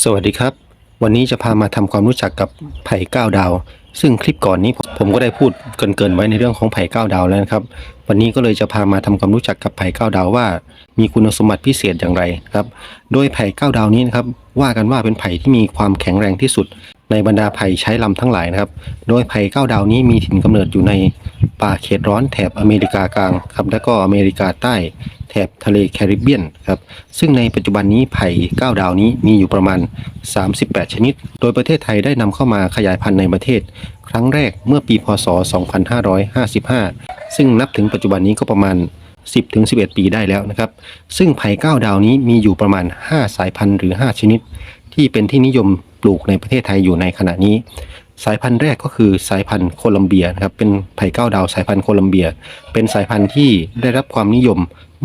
สวัสดีครับ วันนี้จะพามาทำความรู้จักกับไผ่ก้าวดาว ซึ่งคลิปก่อนนี้ผมก็ได้พูดเกรินๆไว้ในเรื่องของไผ่ก้าวดาวแล้วนะครับ วันนี้ก็เลยจะพามาทำความรู้จักกับไผ่ก้าวดาวว่า มีคุณสมบัติพิเศษอย่างไรครับ โดยไผ่ก้าวดาวนี้นะครับว่ากันว่าเป็นไผ่ที่มีความแข็งแรงที่สุด ในบรรดาไผ่ใช้ลำทั้งหลายนะครับ โดยไผ่ก้าวดาวนี้มีถิ่นกำเนิดอยู่ใน ป่าเขตร้อนแถบอเมริกากลางครับและก็อเมริกาใต้แถบทะเลแคริบเบียนครับซึ่งในปัจจุบันนี้ไผ่ก้าดาวนี้มีอยู่ประมาณ 38 ชนิด โดยประเทศไทยได้นำเข้ามาขยายพันธุ์ในประเทศ ครั้งแรกเมื่อปีพศ 2555 ซึ่งนับถึงปัจจุบันนี้ก็ประมาณ 10-11 ปีได้แล้วนะครับ ซึ่งไผ่ก้าดาวนี้มีอยู่ประมาณ 5 สายพันธุ์หรือ 5 ชนิด ที่เป็นที่นิยมปลูกในประเทศไทยอยู่ในขณะนี้ สายพันธุ์แรกก็คือสายพันธุ์โคลัมเบียนะครับเป็นไผ่ก้าดาวสายพันธุ์โคลัมเบีย เป็นสายพันธุ์ที่ได้รับความนิยม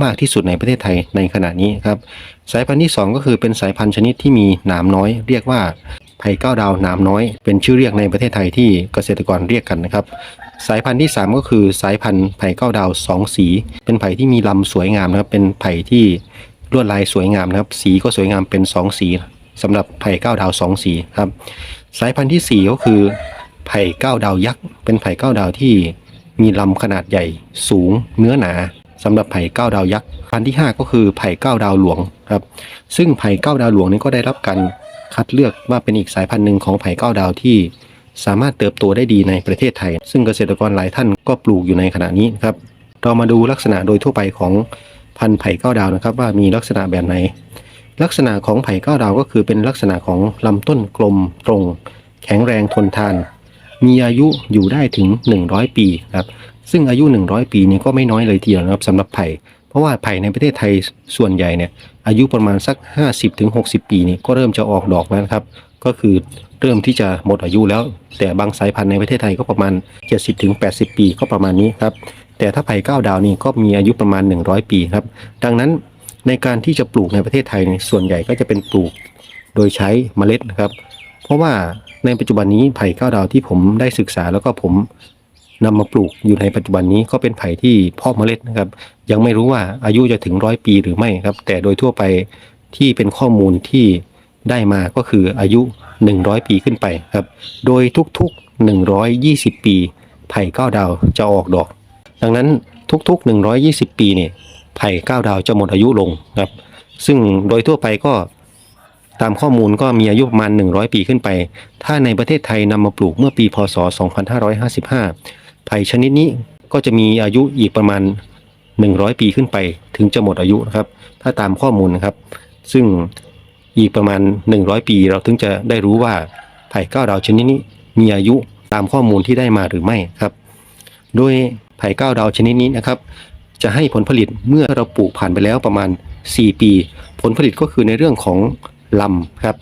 มากที่สุดในประเทศไทยในขณะนี้ครับสายพันธุ์ที่สองก็คือเป็นสายพันธุ์ชนิดที่มีหนามน้อย เรียกว่าไผ่ก้าดาวหนามน้อย เป็นชื่อเรียกในประเทศไทยที่เกษตรกรเรียกกันนะครับสายพันธุ์ที่สามก็คือสายพันธุ์ไผ่ก้าดาวสองสี เป็นไผ่ที่มีลำสวยงามนะครับเป็นไผ่ที่ลวดลายสวยงามนะครับสีก็สวยงามเป็นสองสีสำหรับไผ่ก้าดาวสองสีครับ สายพันธุ์ที่สี่ก็คือ ไผ่ก้าดาวยักษ์ เป็นไผ่ก้าดาวที่มีลำขนาดใหญ่สูงเนื้อหนาสำหรับไผ่ก้าดาวยักษ์พันธุ์ที่ 5 ก็คือไผ่ก้าดาวหลวงครับ ซึ่งไผ่ก้าดาวหลวงนี้ก็ได้รับการคัดเลือกว่าเป็นอีกสายพันธุ์หนึ่งของไผ่ก้าดาวที่สามารถเติบโตได้ดีในประเทศไทย ซึ่งเกษตรกรหลายท่านก็ปลูกอยู่ในขณะนี้ครับ เรามาดูลักษณะโดยทั่วไปของพันธุ์ไผ่ก้าดาวนะครับ ว่ามีลักษณะแบบไหน ลักษณะของไผ่ก้าวดาวก็คือเป็นลักษณะของลำต้นกลมตรง แข็งแรงทนทาน มีอายุอยู่ได้ถึง 100 ปีครับซึ่งอายุ 100 ปีนี้ก็ไม่น้อยเลยทีเดียวนะครับสำหรับไผ่เพราะว่าไผ่ในประเทศไทยส่วนใหญ่เนี่ยอายุประมาณสัก 50-60 ปีนี่ก็เริ่มจะออกดอกแล้วครับ ก็คือเริ่มที่จะหมดอายุแล้ว แต่บางสายพันธุ์ในประเทศไทยก็ประมาณ 70-80 ปีก็ประมาณนี้ครับแต่ถ้าไผ่ก้าวดาวนี่ก็มีอายุประมาณ 100 ปีครับดังนั้น ในการที่จะปลูกในประเทศไทยนี่ส่วนใหญ่ก็จะเป็นปลูกโดยใช้เมล็ดนะครับ เพราะว่าในปัจจุบันนี้ไผ่ก้าวดาวที่ผมได้ศึกษาแล้วก็ผมนำมาปลูกอยู่ในปัจจุบันนี้ก็เป็นไผ่ที่เพาะเมล็ดนะครับ ยังไม่รู้ว่าอายุจะถึงร้อยปีหรือไม่ครับ แต่โดยทั่วไปที่เป็นข้อมูลที่ได้มาก็คืออายุ 100 ปีขึ้นไปครับ โดยทุกๆ 120 ปี ไผ่ก้าวดาวจะออกดอก ดังนั้นทุกๆ 120 ปีเนี่ย ไผ่ก้าดาวจะหมดอายุลงครับ ซึ่งโดยทั่วไปก็ตามข้อมูลก็มีอายุประมาณ 100 ปีขึ้นไป ถ้าในประเทศไทยนำมาปลูกเมื่อปีพศ 2555 ไผ่ชนิดนี้ก็จะมีอายุอีกประมาณ 100 ปีขึ้นไป ถึงจะหมดอายุนะครับ ถ้าตามข้อมูลนะครับ ซึ่งอีกประมาณ 100 ปีเราถึงจะได้รู้ว่าไผ่ก้าวดาวชนิดนี้มีอายุตามข้อมูลที่ได้มาหรือไม่ครับ โดยไผ่ก้าวดาวชนิดนี้นะครับ จะให้ผลผลิตเมื่อเราปลูกผ่านไปแล้วประมาณ 4 ปี ผลผลิตก็คือในเรื่องของลำครับ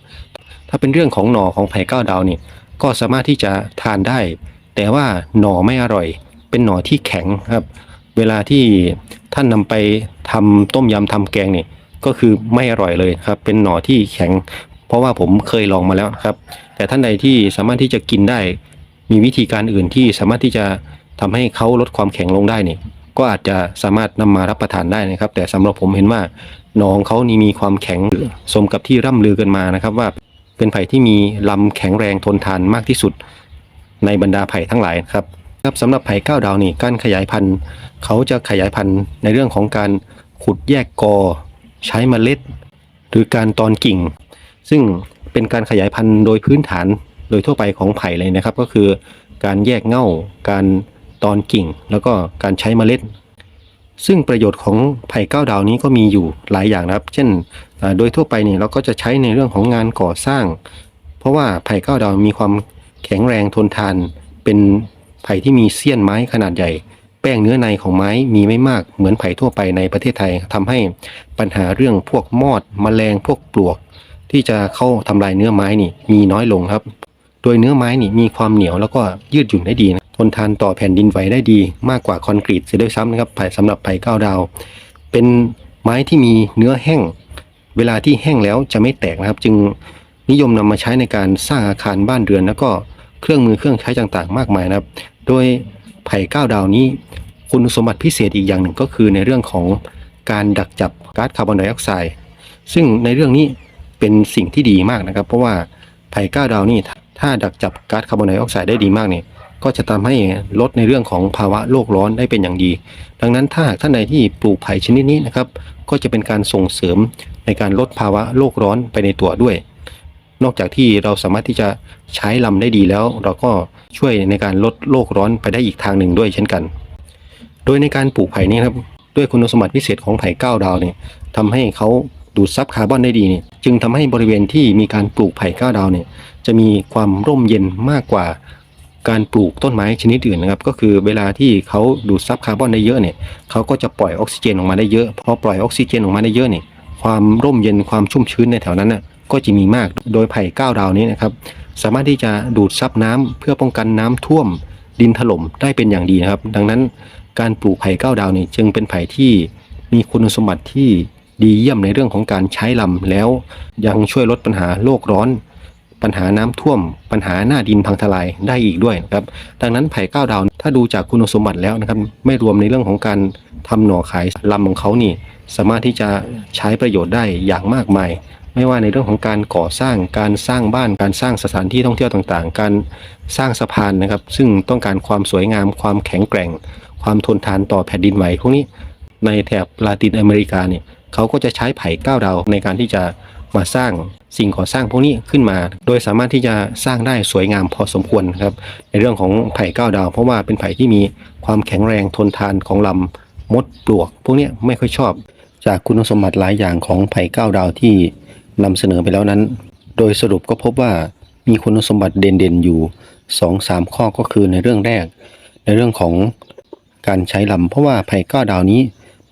ถ้าเป็นเรื่องของหน่อของไผ่ก้าวดาวนี่ก็สามารถที่จะทานได้ แต่ว่าหน่อไม่อร่อย เป็นหน่อที่แข็งครับ เวลาที่ท่านนำไปทำต้มยำทำแกงนี่ก็คือไม่อร่อยเลยครับ เป็นหน่อที่แข็ง เพราะว่าผมเคยลองมาแล้วครับ แต่ท่านใดที่สามารถที่จะกินได้ มีวิธีการอื่นที่สามารถที่จะทำให้เขาลดความแข็งลงได้นี่ ก็อาจจะสามารถนำมารับประทานได้นะครับ แต่สำหรับผมเห็นว่าหนอของเขานี่มีความแข็งสมกับที่ร่ำลือกันมานะครับ ว่าเป็นไผ่ที่มีลำแข็งแรงทนทานมากที่สุด ในบรรดาไผ่ทั้งหลายครับครับสำหรับไผ่ก้าวดาวนี่การขยายพันธุ์เขาจะขยายพันธุ์ในเรื่องของการขุดแยกกอ ใช้เมล็ด หรือการตอนกิ่ง ซึ่งเป็นการขยายพันธุ์โดยพื้นฐานโดยทั่วไปของไผ่เลยนะครับ ก็คือการแยกเง่าการ ตอนกิ่ง แล้วก็การใช้เมล็ด ซึ่งประโยชน์ของไผ่ก้าวดาวนี้ก็มีอยู่หลายอย่างนะครับ เช่นโดยทั่วไปเนี่ยเราก็จะใช้ในเรื่องของงานก่อสร้าง เพราะว่าไผ่ก้าวดาวมีความแข็งแรงทนทาน เป็นไผ่ที่มีเสี้ยนไม้ขนาดใหญ่ แป้งเนื้อในของไม้มีไม่มากเหมือนไผ่ทั่วไปในประเทศไทยทำให้ปัญหาเรื่องพวกมอดแมลงพวกปลวก ที่จะเข้าทำลายเนื้อไม้นี่มีน้อยลงครับ โดยเนื้อไม้นี่มีความเหนียวแล้วก็ยืดหยุ่นได้ดีนะทนทานต่อแผ่นดินไหวได้ดี มากกว่าคอนกรีตเสียด้วยซ้ำนะครับไผ่สำหรับไผ่ก้าวดาว เป็นไม้ที่มีเนื้อแห้ง เวลาที่แห้งแล้วจะไม่แตกนะครับ จึงนิยมนำมาใช้ในการสร้างอาคารบ้านเรือน แล้วก็เครื่องมือเครื่องใช้ต่างๆ มากมายนะครับ โดยไผ่ก้าวดาวนี้ คุณสมบัติพิเศษอีกอย่างหนึ่งก็คือในเรื่องของการดักจับก๊าซคาร์บอนไดออกไซด์ซึ่งในเรื่องนี้เป็นสิ่งที่ดีมากนะครับ เพราะว่าไผ่ก้าวดาวนี่ ถ้าดักจับก๊าซคาร์บอนไดออกไซด์ได้ดีมากเนี่ยก็จะทำให้ลดในเรื่องของภาวะโลกร้อนได้เป็นอย่างดี ดังนั้นถ้าหากท่านใดที่ปลูกไผ่ชนิดนี้นะครับ ก็จะเป็นการส่งเสริมในการลดภาวะโลกร้อนไปในตัวด้วย นอกจากที่เราสามารถที่จะใช้ลำได้ดีแล้ว เราก็ช่วยในการลดโลกร้อนไปได้อีกทางหนึ่งด้วยเช่นกัน โดยในการปลูกไผ่นี้ครับด้วยคุณสมบัติพิเศษของไผ่ก้าวดาวเนี่ยทำให้เขา ดูดซับคาร์บอนได้ดีเนี่ยจึงทำให้บริเวณที่มีการปลูกไผ่ก้าวดาวเนี่ยจะมีความร่มเย็นมากกว่าการปลูกต้นไม้ชนิดอื่นนะครับ ก็คือเวลาที่เขาดูดซับคาร์บอนได้เยอะเนี่ยเขาก็จะปล่อยออกซิเจนออกมาได้เยอะพอปล่อยออกซิเจนออกมาได้เยอะเนี่ยความร่มเย็นความชุ่มชื้นในแถวนั้นน่ะก็จะมีมากโดยไผ่ก้าวดาวนี้นะครับ สามารถที่จะดูดซับน้ำเพื่อป้องกันน้ำท่วมดินถล่มได้เป็นอย่างดีนะครับ ดังนั้นการปลูกไผ่ก้าวดาวนี่จึงเป็นไผ่ที่มีคุณสมบัติที่ ดีเยี่ยมในเรื่องของการใช้ลำแล้วยังช่วยลดปัญหาโลกร้อน ปัญหาน้ำท่วม ปัญหาหน้าดินพังทลายได้อีกด้วยนะครับดังนั้นไผ่ก้าวดาว ถ้าดูจากคุณสมบัติแล้วนะครับ ไม่รวมในเรื่องของการทำหน่อขายลำของเขานี่ สามารถที่จะใช้ประโยชน์ได้อย่างมากมาย ไม่ว่าในเรื่องของการก่อสร้างการสร้างบ้านการสร้างสถานที่ท่องเที่ยวต่างๆ การสร้างสะพานนะครับ ซึ่งต้องการความสวยงาม ความแข็งแกร่ง ความทนทานต่อแผ่นดินไหวพวกนี้ในแถบลาตินอเมริกาเนี่ย เขาก็จะใช้ไผ่ก้าวดาวในการที่จะมาสร้างสิ่งก่อสร้างพวกนี้ขึ้นมา โดยสามารถที่จะสร้างได้สวยงามพอสมควรครับ ในเรื่องของไผ่ก้าวดาว เพราะว่าเป็นไผ่ที่มีความแข็งแรงทนทานของลำมดปลวก พวกนี้ไม่ค่อยชอบ จากคุณสมบัติหลายอย่างของไผ่ก้าวดาวที่นำเสนอไปแล้วนั้น โดยสรุปก็พบว่ามีคุณสมบัติเด่นๆอยู่ 2-3 ข้อก็คือในเรื่องแรก ในเรื่องของการใช้ลำเพราะว่าไผ่ก้าวดาวนี้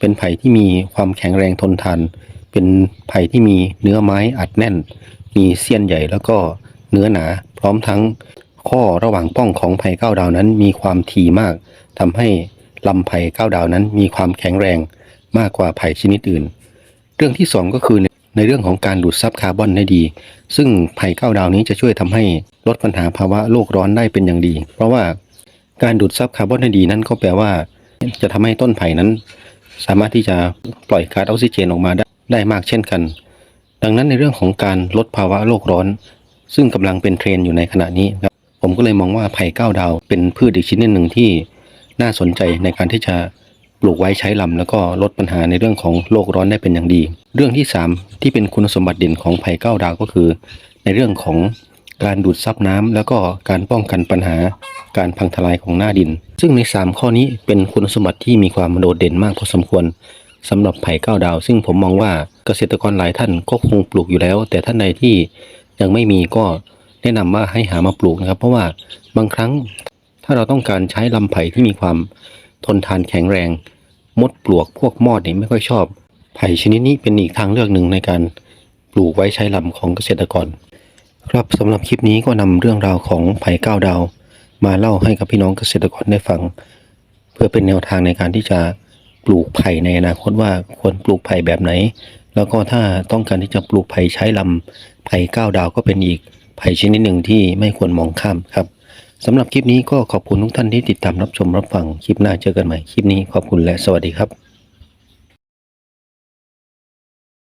เป็นไผ่ที่มีความแข็งแรงทนทาน เป็นไผ่ที่มีเนื้อไม้อัดแน่น มีเสี้ยนใหญ่แล้วก็เนื้อหนา พร้อมทั้งข้อระหว่างป้องของไผ่ก้าวดาวนั้นมีความถี่มากทำให้ลำไผ่ก้าวดาวนั้นมีความแข็งแรงมากกว่าไผ่ชนิดอื่น เรื่องที่สองก็คือในเรื่องของการดูดซับคาร์บอนได้ดี ซึ่งไผ่ก้าวดาวนี้จะช่วยทำให้ลดปัญหาภาวะโลกร้อนได้เป็นอย่างดี เพราะว่าการดูดซับคาร์บอนได้ดีนั้นก็แปลว่า จะทำให้ต้นไผ่นั้น สามารถที่จะปล่อยก๊าซออกซิเจนออกมาได้ได้มากเช่นกัน ดังนั้นในเรื่องของการลดภาวะโลกร้อน ซึ่งกำลังเป็นเทรนอยู่ในขณะนี้ครับผมก็เลยมองว่าไผ่ก้าวดาวเป็นพืชอีกชนิดหนึ่งที่น่าสนใจในการที่จะปลูกไว้ใช้ลำแล้วก็ลดปัญหาในเรื่องของโลกร้อนได้เป็นอย่างดี เรื่องที่สามที่เป็นคุณสมบัติเด่นของไผ่ก้าวดาวก็คือ ในเรื่องของการดูดซับน้ำแล้วก็การป้องกันปัญหาการพังทลายของหน้าดิน ซึ่งใน 3 ข้อนี้เป็นคุณสมบัติที่มีความโดดเด่นมากพอสมควรสำหรับไผ่ก้าวดาว ซึ่งผมมองว่าเกษตรกรหลายท่านก็คงปลูกอยู่แล้ว แต่ท่านใดที่ยังไม่มีก็แนะนำว่าให้หามาปลูกนะครับ เพราะว่าบางครั้งถ้าเราต้องการใช้ลำไผ่ที่มีความทนทานแข็งแรง มดปลวกพวกมอดนี่ไม่ค่อยชอบ ไผ่ชนิดนี้เป็นอีกทางเลือกหนึ่งในการปลูกไว้ใช้ลำของเกษตรกร ครับสำหรับคลิปนี้ก็นำเรื่องราวของไผ่ก้าวดาว มาเล่าให้กับพี่น้องเกษตรกรได้ฟัง เพื่อเป็นแนวทางในการที่จะปลูกไผ่ในอนาคตว่าควรปลูกไผ่แบบไหน แล้วก็ถ้าต้องการที่จะปลูกไผ่ใช้ลำไผ่ก้าวดาวก็เป็นอีกไผ่ชนิดหนึ่งที่ไม่ควรมองข้ามครับสำหรับคลิปนี้ก็ขอบคุณทุกท่านที่ติดตามรับชมรับฟังคลิปหน้าเจอกันใหม่คลิปนี้ขอบคุณและสวัสดีครับ